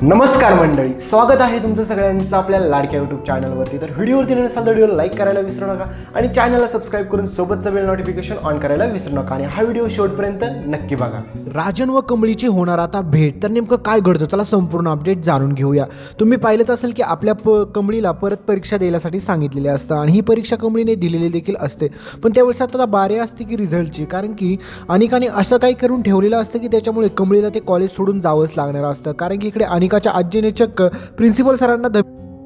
नमस्कार मंडळी स्वागत आहे तुमचं सगळ्यांचं आपल्या लाडक्या यूट्यूब चॅनलवरती तर व्हिडिओवरती नसाल तर व्हिडिओ लाईक करायला विसरू नका आणि चॅनलला सबस्क्राईब करून सोबतचं बेल नोटिफिकेशन ऑन करायला विसरू नका. आणि हा व्हिडिओ शेवटपर्यंत नक्की बघा. राजन व कमळीची होणार आता भेट. तर नेमकं काय घडतं? त्याला संपूर्ण अपडेट जाणून घेऊया. तुम्ही पाहिलंच असेल की आपल्या प कमळीला परत परीक्षा द्यायसाठी सांगितलेले असतं आणि ही परीक्षा कमळीने दिलेली देखील असते. पण त्यावेळेस आता बारे असते की रिझल्टची कारण की अनेकाने असं काही करून ठेवलेलं असतं की त्याच्यामुळे कमळीला ते कॉलेज सोडून जावंच लागणार असतं. कारण की इकडे अनिकाच्या आजीने चक्क प्रिन्सिपल सरांना ध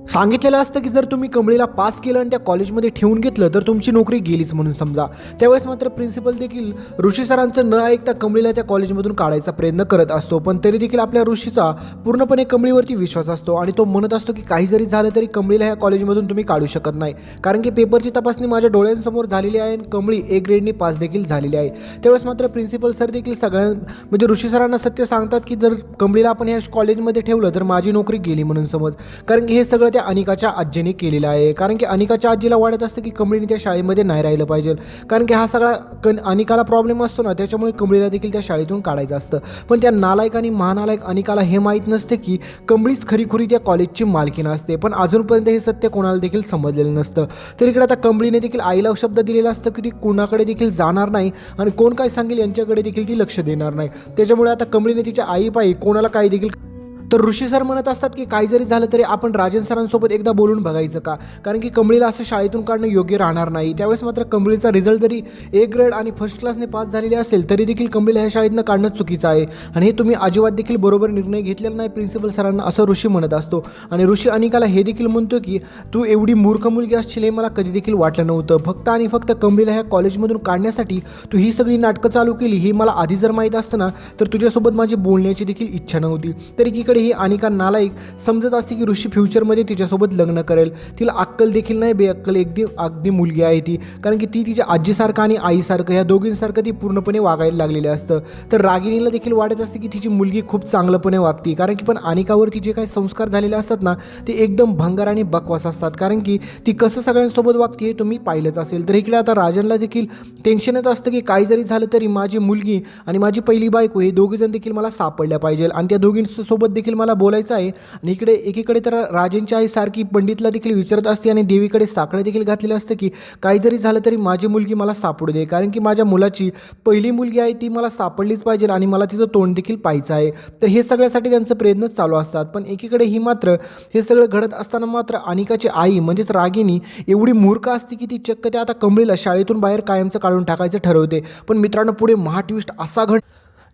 सांगितलेलं असतं की जर तुम्ही कमळीला पास केलं आणि त्या कॉलेजमध्ये ठेवून घेतलं तर तुमची नोकरी गेलीच म्हणून समजा. त्यावेळेस मात्र प्रिन्सिपल देखील ऋषी सरांचं न ऐकता कमळीला त्या कॉलेजमधून काढायचा प्रयत्न करत असतो पण तरी देखील आपल्या ऋषीचा पूर्णपणे कमळीवरती विश्वास असतो आणि तो म्हणत असतो की काही जरी झालं तरी कमळीला ह्या कॉलेजमधून तुम्ही काढू शकत नाही. कारण की पेपरची तपासणी माझ्या डोळ्यांसमोर झालेली आहे आणि कमळी ए ग्रेडनी पास देखील झालेली आहे. त्यावेळेस मात्र प्रिन्सिपल सर देखील सगळ्यां म्हणजे ऋषी सरांना सत्य सांगतात की जर कमळीला आपण ह्या कॉलेजमध्ये ठेवलं तर माझी नोकरी गेली म्हणून समज. कारण की हे सगळं त्या अनिकाच्या आजीने केलेलं आहे. कारण की अनिकाच्या आजीला वाटत असतं की कमळीने त्या शाळेमध्ये नाही राहिलं पाहिजे. कारण की हा सगळा कन अनिकाला प्रॉब्लेम असतो ना त्याच्यामुळे कमळीला देखील त्या शाळेतून काढायचं असतं. पण त्या नालायक आणि महानालायक अनिकाला हे माहीत नसते की कमळीच खरीखुरी त्या कॉलेजची मालकी असते. पण अजूनपर्यंत हे सत्य कोणाला देखील समजलेलं नसतं. तर इकडे आता कमळीने देखील आईला शब्द दिलेला असतं की ती कुणाकडे देखील जाणार नाही आणि कोण काय सांगेल यांच्याकडे देखील ती लक्ष देणार नाही. त्याच्यामुळे आता कमळीने तिच्या आईपायी कोणाला काही देखील तर ऋषी सर म्हणत असतात की काही जरी झालं तरी आपण राजन सरांसोबत एकदा बोलून बघायचं का? कारण की कमळीला असं शाळेतून काढणं योग्य राहणार नाही. त्यावेळेस मात्र कमळीचा रिझल्ट जरी ए ग्रेड आणि फर्स्ट क्लासने पास झालेले असेल तरी देखील कमळीला ह्या शाळेतनं काढणं चुकीचं आहे. आणि हे तुम्ही अजिबात देखील बरोबर निर्णय घेतलेला नाही प्रिन्सिपल सरांना असं ऋषी म्हणत असतो. आणि ऋषी अनिकाला हे देखील म्हणतो की तू एवढी मूर्ख मुलगी असशील हे मला कधी देखील वाटलं नव्हतं. फक्त आणि फक्त कमळीला ह्या कॉलेजमधून काढण्यासाठी तू ही सगळी नाटकं चालू केली ही मला आधी जर माहीत असतं ना तर तुझ्यासोबत माझी बोलण्याची देखील इच्छा नव्हती. तर एकीकडे ही अनिका नालायक समजत असते की ऋषी फ्युचरमध्ये तिच्यासोबत लग्न करेल. तिला अक्कल देखील नाही बेअक्कल अगदी अगदी मुलगी आहे ती. कारण की ती तिच्या आजीसारखं आणि आईसारखं ह्या दोघींसारखं ती पूर्णपणे वागायला लागलेली असतं. तर रागिणीला देखील वाटत असते की तिची मुलगी खूप चांगलंपणे वागते. कारण की पण अनिकावर जे काही संस्कार झालेले असतात ना ते एकदम भंगार आणि बकवास असतात. कारण की ती कसं सगळ्यांसोबत वागते हे तुम्ही पाहिलंच असेल. तर इकडे आता राजनला देखील टेन्शन येत असतं की काही जरी झालं तरी माझी मुलगी आणि माझी पहिली बायको हे दोघीजण देखील मला सापडल्या पाहिजे आणि त्या दोघींसोबत देखील देखील मला बोलायचं आहे. आणि इकडे एकीकडे तर राजेंची आई सारखी पंडितला देखील विचारत असते आणि देवीकडे साकडे देखील घातलेलं असतं की काही जरी झालं तरी माझी मुलगी मला सापडू दे. कारण की माझ्या मुलाची पहिली मुलगी आहे ती मला सापडलीच पाहिजे आणि मला तिचं तोंड देखील पाहायचं आहे. तर हे सगळ्यासाठी त्यांचं प्रयत्न चालू असतात. पण एकीकडे ही मात्र हे सगळं घडत असताना मात्र अनिकाची आई म्हणजेच रागिनी एवढी मूर्ख असते की ती चक्क त्या आता कमळीला शाळेतून बाहेर कायमचं काढून टाकायचं ठरवते. पण मित्रांनो पुढे महाट्विस्ट असा घड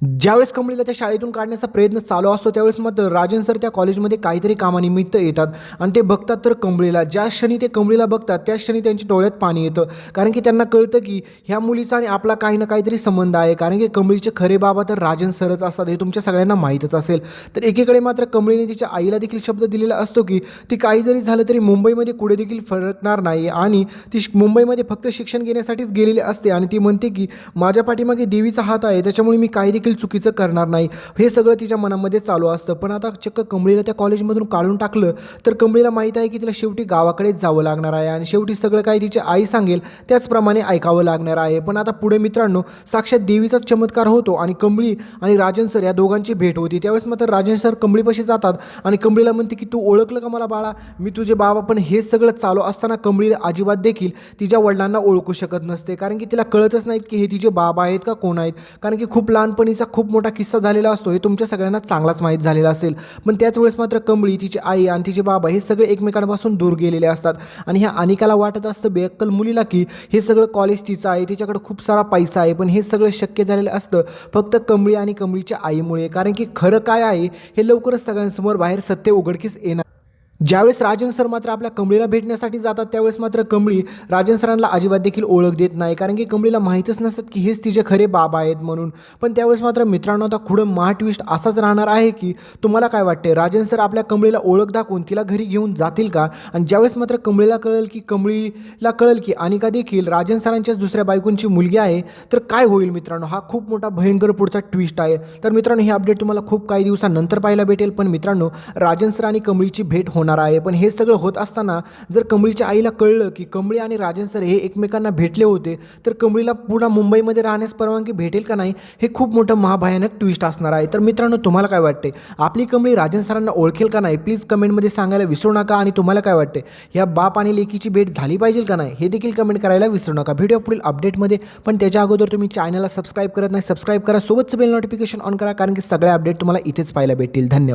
ज्यावेळेस कमळीला त्या शाळेतून काढण्याचा प्रयत्न चालू असतो त्यावेळेस मात्र राजन सर त्या कॉलेजमध्ये काहीतरी कामानिमित्त येतात. आणि ते बघतात तर कमळीला ज्या क्षणी ते कमळीला बघतात त्या क्षणी त्यांच्या डोळ्यात पाणी येतं. कारण की त्यांना कळतं की ह्या मुलीचा आणि आपला काही ना काहीतरी संबंध आहे. कारण की कमळीचे खरे बाबा तर राजन सरच असतात हे तुमच्या सगळ्यांना माहीतच असेल. तर एकीकडे मात्र कमळीने तिच्या आईला देखील शब्द दिलेला असतो की ती काही जरी झालं तरी मुंबईमध्ये कुठे देखील फरकणार नाही आणि ती मुंबईमध्ये फक्त शिक्षण घेण्यासाठीच गेलेली असते. आणि ती म्हणते की माझ्या पाठीमागे देवीचा हात आहे. त्याच्यामुळे मी काही देखील चुकीचं करणार नाही. हे सगळं तिच्या मनामध्ये चालू असतं. पण आता चक्क कमळीला त्या कॉलेजमधून काढून टाकलं तर कमळीला माहीत आहे की तिला शेवटी गावाकडेच जावं लागणार आहे. आणि शेवटी सगळं काही तिची आई सांगेल त्याचप्रमाणे ऐकावं लागणार आहे. पण आता पुढे मित्रांनो साक्षात देवीचाच चमत्कार होतो आणि कमळी आणि राजन सर या दोघांची भेट होती. त्यावेळेस मात्र राजन सर कमळीपाशी जातात आणि कमळीला म्हणते की तू ओळखलं का मला बाळा? मी तुझे बाबा. पण हे सगळं चालू असताना कमळीला अजिबात देखील तिच्या वडिलांना ओळखू शकत नसते. कारण की तिला कळतच नाहीत की हे तिचे बाबा आहेत का कोण आहेत. कारण की खूप लहानपणी कंबळीचा खूप मोठा किस्सा झालेला असतो. हे तुमच्या सगळ्यांना चांगलाच माहीत झालेला असेल. पण त्याच वेळेस मात्र कंबळी तिची आई आणि तिचे बाबा हे सगळे एकमेकांपासून दूर गेलेले असतात. आणि ह्या अनिकाला वाटत असतं बेअक्कल मुलीला की हे सगळं कॉलेज तिचं आहे तिच्याकडे खूप सारा पैसा आहे. पण हे सगळं शक्य झालेलं असतं फक्त कंबळी आणि कंबळीच्या आईमुळे. कारण की खरं काय आहे हे लवकरच सगळ्यांसमोर बाहेर सत्य उघडकीस येणार ज्यावेळेस राजन सर मात्र आपल्या कमळीला भेटण्यासाठी जातात त्यावेळेस मात्र कमळी राजन सरांना अजिबात देखील ओळख देत नाही. कारण की कमळीला माहीतच नसतात की हेच तिचे खरे बाबा आहेत म्हणून. पण त्यावेळेस मात्र मित्रांनो आता खुडं महा ट्विस्ट असाच राहणार आहे की तुम्हाला काय वाटते राजन सर आपल्या कमळीला ओळख दाखवून तिला घरी घेऊन जातील का? आणि ज्यावेळेस मात्र कमळीला कळेल की कमळीला कळेल की अनिका देखील राजन सरांच्याच दुसऱ्या बायकोंची मुलगी आहे तर काय होईल मित्रांनो? हा खूप मोठा भयंकर पुढचा ट्विस्ट आहे. तर मित्रांनो हे अपडेट तुम्हाला खूप काही दिवसानंतर पाहायला भेटेल. पण मित्रांनो राजन सर आणि कमळीची भेट होणार होणार आहे. पण हे सगळं होत असताना जर कमळीच्या आईला कळलं की कमळी आणि राजन सर हे एकमेकांना भेटले होते तर कमळीला पुन्हा मुंबईमध्ये राहण्यास परवानगी भेटेल का नाही हे खूप मोठं महाभयानक ट्विस्ट असणार आहे. तर मित्रांनो तुम्हाला काय वाटते आपली कमळी राजन सरांना ओळखेल का नाही? प्लीज कमेंटमध्ये सांगायला विसरू नका आणि तुम्हाला काय वाटते या बाप आणि लेकीची भेट झाली पाहिजे का नाही? हे देखील कमेंट करायला विसरू नका. व्हिडिओ पुढील अपडेटमध्ये पण त्याच्या अगोदर तुम्ही चॅनलला सबस्क्राईब करत नाही सबस्क्राईब करा. सोबतचं बेल नोटिफिकेशन ऑन करा कारण की सगळ्या अपडेट तुम्हाला इथेच पाहायला भेटतील. धन्यवाद.